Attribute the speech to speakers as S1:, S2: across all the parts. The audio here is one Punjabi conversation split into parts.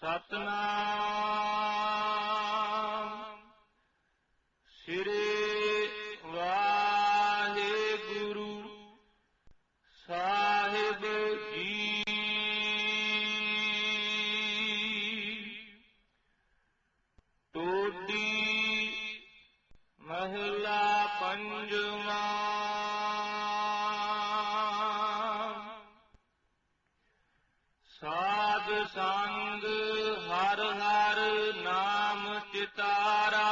S1: ਸਤਨਾਮ। ਸ੍ਰੀ ਵਾਹਿਗੁਰੂ ਸਾਹਿਬ ਜੀ। ਟੋਡੀ ਮਹਿਲਾ ਪੰਜਵਾ। ਸਾਧ ਸੰਗ ਹਰ ਹਰ ਨਾਮ ਚਿਤਾਰਾ।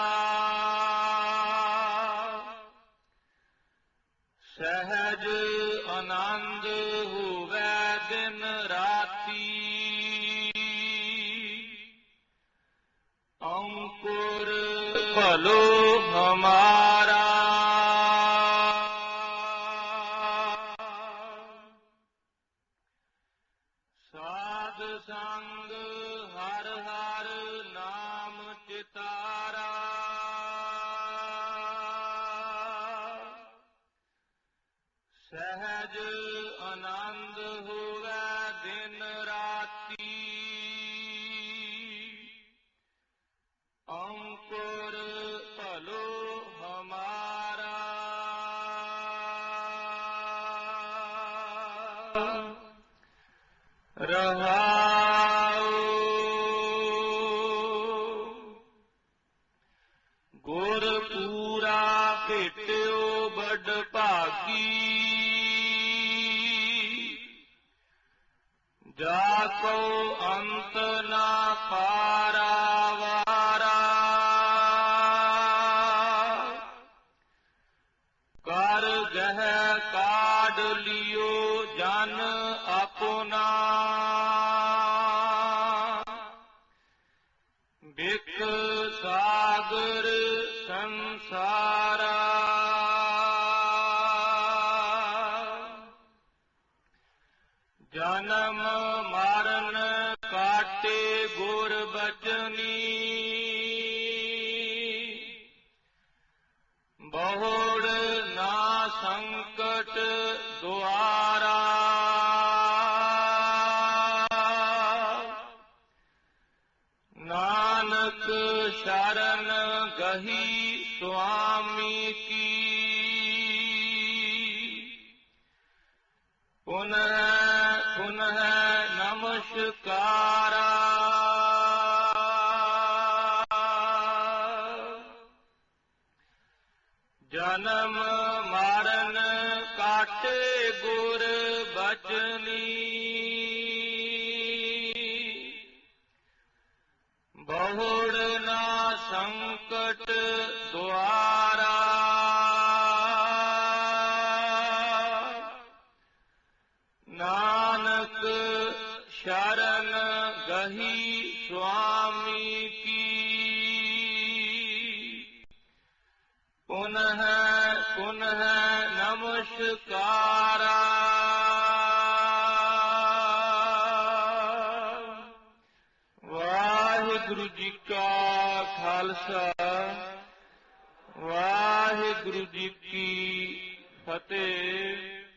S1: ਸਹਿਜ ਆਨੰਦ ਹੋਵੇ ਦਿਨ ਰਾਤੀ। ਅੰਕੁਰ ਭਲੋ ਸੰਗ ਹਰ ਹਰ ਨਾਮ ਚਿਤਾਰਾ। ਸਹਿਜ ਆਨੰਦ ਹੋਵੇ ਦਿਨ ਰਾਤੀ। ਅੰਕੁਰ ਭਲੋ ਹਮਾਰਾ। ਰਹਾਉ ਭੇਟਿਓ ਬੜ ਭਾਗੀ। ਜਾ ਕੋ ਅੰਤ ਨਾ ਪਾਰਾ ਵਾਰਾ। ਕਰ ਗਹਿ ਕਾਢ ਲਿਓ ਜਨ ਆਪਣਾ। ਬਿਕ ਸਾਗਰ ਸੰਸਾਰਾ। ਜਨਮ ਮਰਨ ਕਾਟੇ ਗੁਰ ਬਚਨੀ। ਬਹੁੜ ਨਾ ਸੰਕਟ ਦੁਆਰਾ। ਨਾਨਕ ਸ਼ਰਨ ਗਹੀ ਸੁਆਮੀ ਕੀ। ਪੁਨః ਪੁਨః ਨਮਸਕਾਰਾ। ਜਨਮ ਮਾਰਨ ਕਾਟੇ ਗੁਰ ਬਚਨੀ। ਬਹੁੜ ਨਾ ਸੰਕਟ ਦੁਆ ਸ਼ਰਨ ਗਹੀ ਸੁਆਮੀ ਕੀ। ਪੁਨః ਪੁਨః ਨਮਸਕਾਰਾ। ਵਾਹਿਗੁਰੂ ਜੀ ਕਾ ਖਾਲਸਾ, ਵਾਹਿਗੁਰੂ ਜੀ ਕੀ ਫਤਿਹ।